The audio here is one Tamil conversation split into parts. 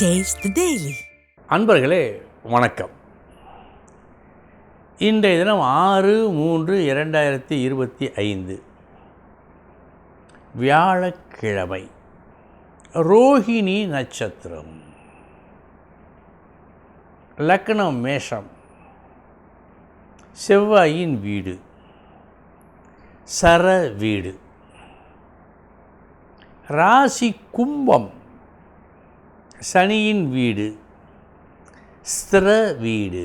Taste அன்பர்களே வணக்கம். இன்றைய தினம் ஆறு மூன்று இரண்டாயிரத்தி இருபத்தி ஐந்து. வியாழக்கிழமை. ரோஹிணி நட்சத்திரம். லக்னம் மேஷம். செவ்வாயின் வீடு. சர வீடு. ராசி கும்பம். சனியின் வீடு ஸ்திர வீடு.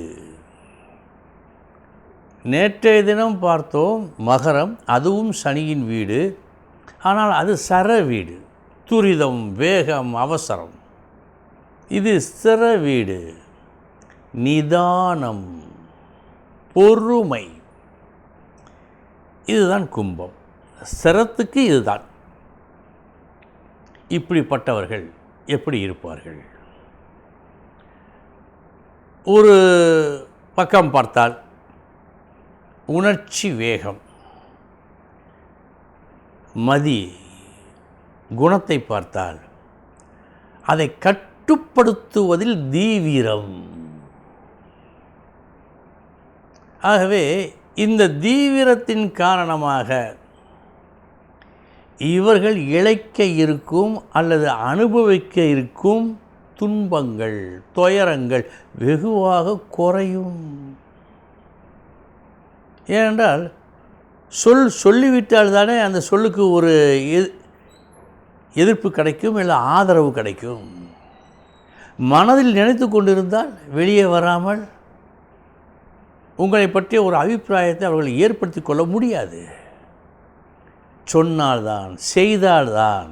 நேற்றைய தினம் பார்த்தோம் மகரம் அதுவும் சனியின் வீடு. ஆனால் அது சர வீடு துரிதம் வேகம் அவசரம். இது ஸ்திர வீடு நிதானம் பொறுமை. இதுதான் கும்பம். ஸ்திரத்துக்கு இதுதான். இப்படிப்பட்டவர்கள் எப்படி இருப்பார்கள்? ஒரு பக்கம் பார்த்தால் உணர்ச்சி வேகம் மதி குணத்தை பார்த்தால் அதை கட்டுப்படுத்துவதில் தீவிரம். ஆகவே இந்த தீவிரத்தின் காரணமாக இவர்கள் இழைக்க இருக்கும் அல்லது அனுபவிக்க இருக்கும் துன்பங்கள் துயரங்கள் வெகுவாக குறையும். ஏனென்றால் சொல் சொல்லிவிட்டால் தானே அந்த சொல்லுக்கு ஒரு எ- எதிர்ப்பு கிடைக்கும் இல்லை ஆதரவு கிடைக்கும். மனதில் நினைத்து கொண்டிருந்தால் வெளியே வராமல் உங்களை பற்றிய ஒரு அபிப்பிராயத்தை அவர்கள் ஏற்படுத்தி கொள்ள முடியாது. சொன்னால்தான் செய்தால்தான்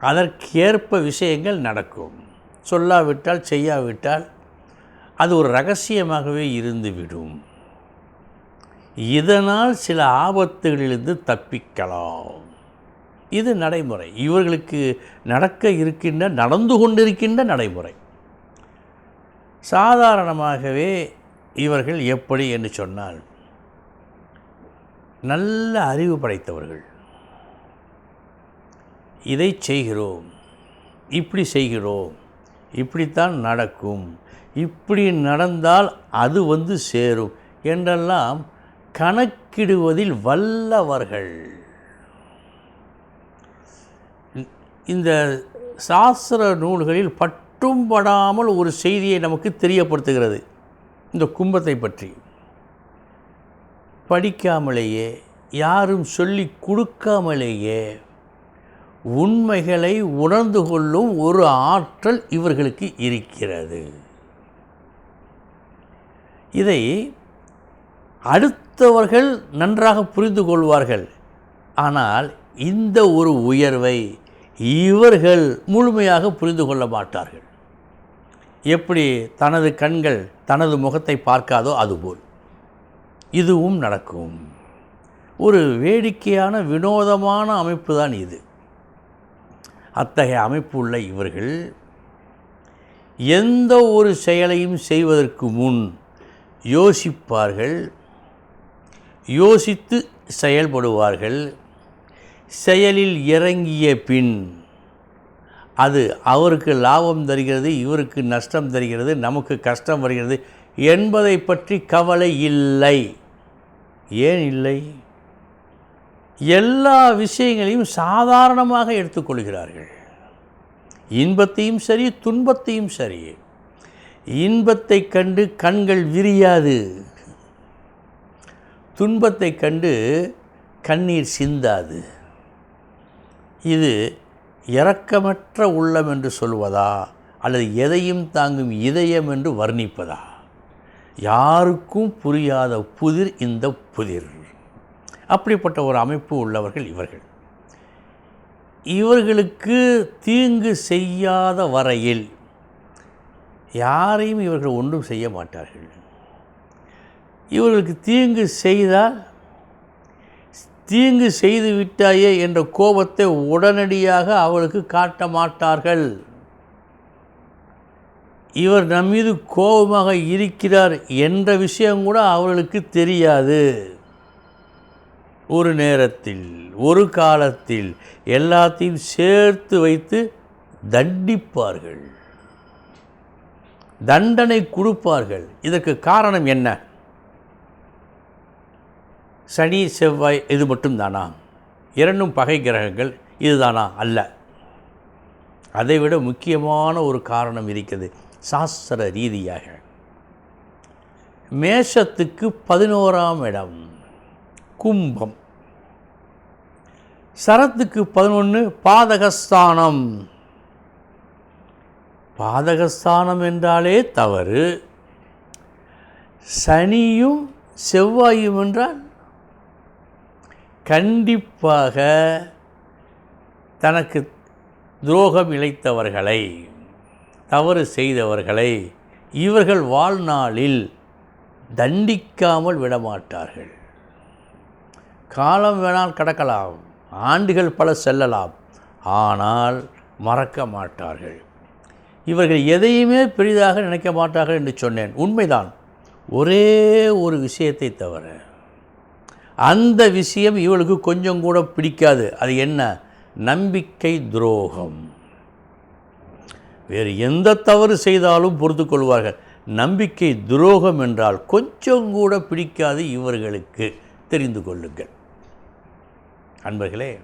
அதற்கேற்ப விஷயங்கள் நடக்கும். சொல்லாவிட்டால் செய்யாவிட்டால் அது ஒரு ரகசியமாகவே இருந்துவிடும். இதனால் சில ஆபத்துகளிலிருந்து தப்பிக்கலாம். இது நடைமுறை. இவர்களுக்கு நடக்க இருக்கின்ற நடந்து கொண்டிருக்கின்ற நடைமுறை. சாதாரணமாகவே இவர்கள் எப்படி என்று சொன்னால் நல்ல அறிவு படைத்தவர்கள். இதை செய்கிறோம். இப்படி செய்கிறோம். இப்படித்தான் நடக்கும். இப்படி நடந்தால் அது வந்து சேரும் என்றெல்லாம் கணக்கிடுவதில் வல்லவர்கள். இந்த சாஸ்திர நூல்களில் பட்டும் படாமல் ஒரு செய்தியை நமக்கு தெரியப்படுத்துகிறது. இந்த கும்பத்தை பற்றி. படிக்காமலேயே யாரும் சொல்லி கொடுக்காமலேயே உண்மைகளை உணர்ந்து கொள்ளும் ஒரு ஆற்றல் இவர்களுக்கு இருக்கிறது. இதை அடுத்தவர்கள் நன்றாக புரிந்து கொள்வார்கள். ஆனால் இந்த ஒரு உயர்வை இவர்கள் முழுமையாக புரிந்து கொள்ள மாட்டார்கள். எப்படி தனது கண்கள் தனது முகத்தை பார்க்காதோ அதுபோல். இதுவும் நடக்கும். ஒரு வேடிக்கையான வினோதமான அமைப்பு தான் இது. அத்தகைய அமைப்பு உள்ள இவர்கள் எந்த ஒரு செயலையும் செய்வதற்கு முன் யோசிப்பார்கள் யோசித்து செயல்படுவார்கள். செயலில் இறங்கிய பின் அது அவருக்கு லாபம் தருகிறது இவருக்கு நஷ்டம் தருகிறது நமக்கு கஷ்டம் வருகிறது என்பதை பற்றி கவலை இல்லை. ஏன் இல்லை? எல்லா விஷயங்களையும் சாதாரணமாக எடுத்துக்கொள்கிறார்கள். இன்பத்தையும் சரி துன்பத்தையும் சரி. இன்பத்தை கண்டு கண்கள் விரியாது. துன்பத்தை கண்டு கண்ணீர் சிந்தாது. இது இரக்கமற்ற உள்ளம் என்று சொல்வதா? அல்லது எதையும் தாங்கும் இதயம் என்று வர்ணிப்பதா? யாருக்கும் புரியாத புதிர் இந்த புதிர். அப்படிப்பட்ட ஒரு அமைப்பு உள்ளவர்கள் இவர்கள். இவர்களுக்கு தீங்கு செய்யாத வரையில் யாரையும் இவர்கள் ஒன்றும் செய்ய மாட்டார்கள். இவர்களுக்கு தீங்கு செய்தால் தீங்கு செய்து விட்டாயே என்ற கோபத்தை உடனடியாக அவளுக்கு காட்ட மாட்டார்கள். இவர் நம் மீது கோபமாக இருக்கிறார் என்ற விஷயம் கூட அவர்களுக்கு தெரியாது. ஒரு நேரத்தில் ஒரு காலத்தில் எல்லாத்தையும் சேர்த்து வைத்து தண்டிப்பார்கள். தண்டனை கொடுப்பார்கள். இதற்கு காரணம் என்ன? சனி செவ்வாய் இது மட்டும்தானா? இரண்டும் பகை கிரகங்கள் இதுதானா? அல்ல. அதைவிட முக்கியமான ஒரு காரணம் இருக்கிறது. சாஸ்திர ரீதியாக. மேஷத்துக்கு பதினோராம் இடம் கும்பம். சரத்துக்கு பதினொன்று பாதகஸ்தானம். பாதகஸ்தானம் என்றாலே தவறு. சனியும் செவ்வாயும் என்றால் கண்டிப்பாக தனக்கு துரோகம் இழைத்தவர்களை. தவறு செய்தவர்களை இவர்கள் வாழ்நாளில் தண்டிக்காமல் விடமாட்டார்கள். காலம் வேணால் கடக்கலாம் ஆண்டுகள் பல செல்லலாம் ஆனால் மறக்க மாட்டார்கள். இவர்கள் எதையுமே பெரிதாக நினைக்க மாட்டார்கள் என்று சொன்னேன். உண்மைதான். ஒரே ஒரு விஷயத்தை தவிர அந்த விஷயம் இவளுக்கு கொஞ்சம் கூட பிடிக்காது. அது என்ன? நம்பிக்கை துரோகம். வேறு எந்த தவறு செய்தாலும் பொறுத்து கொள்வார்கள். நம்பிக்கை துரோகம் என்றால் கொஞ்சம் கூட பிடிக்காது இவர்களுக்கு. தெரிந்து கொள்ளுங்கள். அன்பர்களே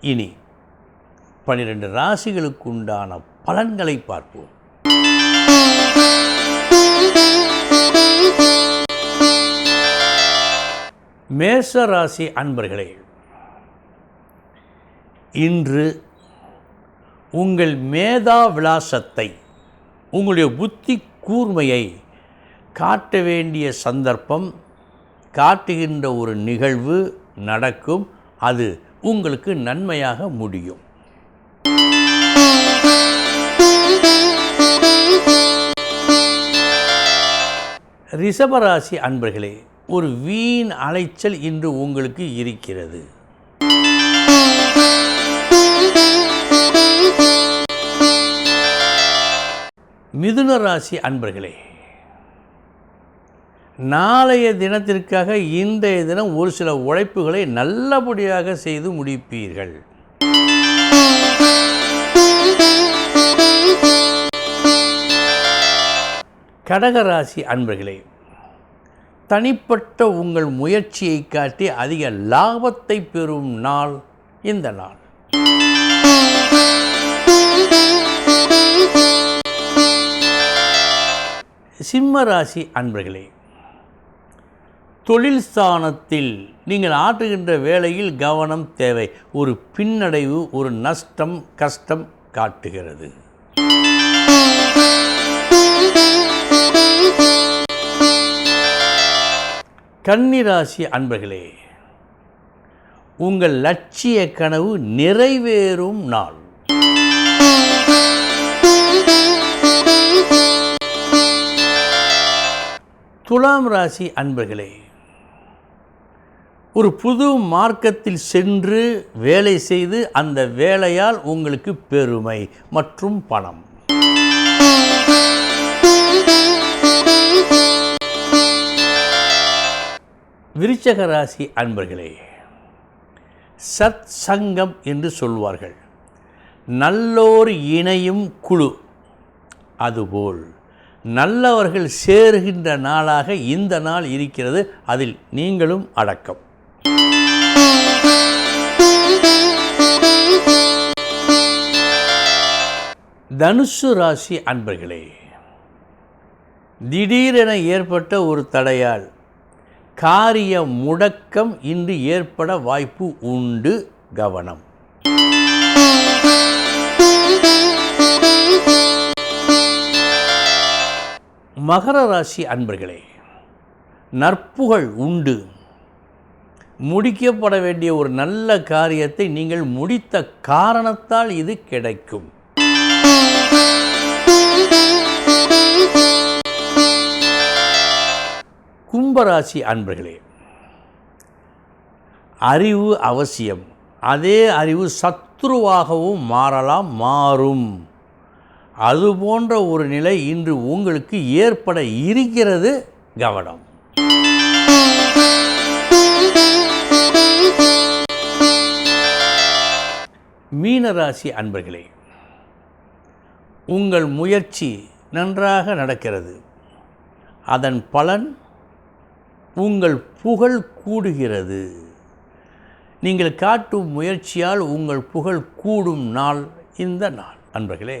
இனி பனிரெண்டு ராசிகளுக்கு உண்டான பலன்களை பார்ப்போம். மேச ராசி அன்பர்களே இன்று உங்கள் மேதா விலாசத்தை உங்களுடைய புத்தி கூர்மையை காட்ட வேண்டிய சந்தர்ப்பம் காட்டுகின்ற ஒரு நிகழ்வு நடக்கும். அது உங்களுக்கு நன்மையாக முடியும். ரிஷபராசி அன்பர்களே ஒரு வீண் அலைச்சல் இன்று உங்களுக்கு இருக்கிறது. மிதுன ராசி அன்பர்களே நாளைய தினத்திற்காக இன்றைய தினம் ஒரு சில உழைப்புகளை நல்லபடியாக செய்து முடிப்பீர்கள். கடகராசி அன்பர்களே தனிப்பட்ட உங்கள் முயற்சியை காட்டி அதிக லாபத்தை பெறும் நாள் இந்த நாள். சிம்ம ராசி அன்பர்களே தொழில் ஸ்தானத்தில் நீங்கள் ஆற்றுகின்ற வேலையில் கவனம் தேவை. ஒரு பின்னடைவு ஒரு நஷ்டம் கஷ்டம் காட்டுகிறது. கன்னிராசி அன்பர்களே உங்கள் லட்சிய கனவு நிறைவேறும் நாள். துலாம் ராசி அன்பர்களே ஒரு புது மார்க்கத்தில் சென்று வேலை செய்து அந்த வேலையால் உங்களுக்கு பெருமை மற்றும் பணம். விருச்சக ராசி அன்பர்களே சத் சங்கம் என்று சொல்வார்கள். நல்லோர் இணையும் குழு அதுபோல் நல்லவர்கள் சேருகின்ற நாளாக இந்த நாள் இருக்கிறது. அதில் நீங்களும் அடக்கம். தனுசு ராசி அன்பர்களே திடீரென ஏற்பட்ட ஒரு தடையால் காரிய முடக்கம் இன்று ஏற்பட வாய்ப்பு உண்டு. கவனம். மகர ராசி அன்பர்களே நற்புகழ் உண்டு. முடிக்கப்பட வேண்டிய ஒரு நல்ல காரியத்தை நீங்கள் முடித்த காரணத்தால் இது கிடைக்கும். கும்பராசி அன்பர்களே அறிவு அவசியம். அதே அறிவு சத்ருவாகவும் மாறலாம் மாறும். அது போன்ற ஒரு நிலை இன்று உங்களுக்கு ஏற்பட இருக்கிறது கவனம். மீனராசி அன்பர்களே உங்கள் முயற்சி நன்றாக நடக்கிறது. அதன் பலன் உங்கள் புகழ் கூடுகிறது. நீங்கள் காட்டும் முயற்சியால் உங்கள் புகழ் கூடும் நாள் இந்த நாள். அன்பர்களே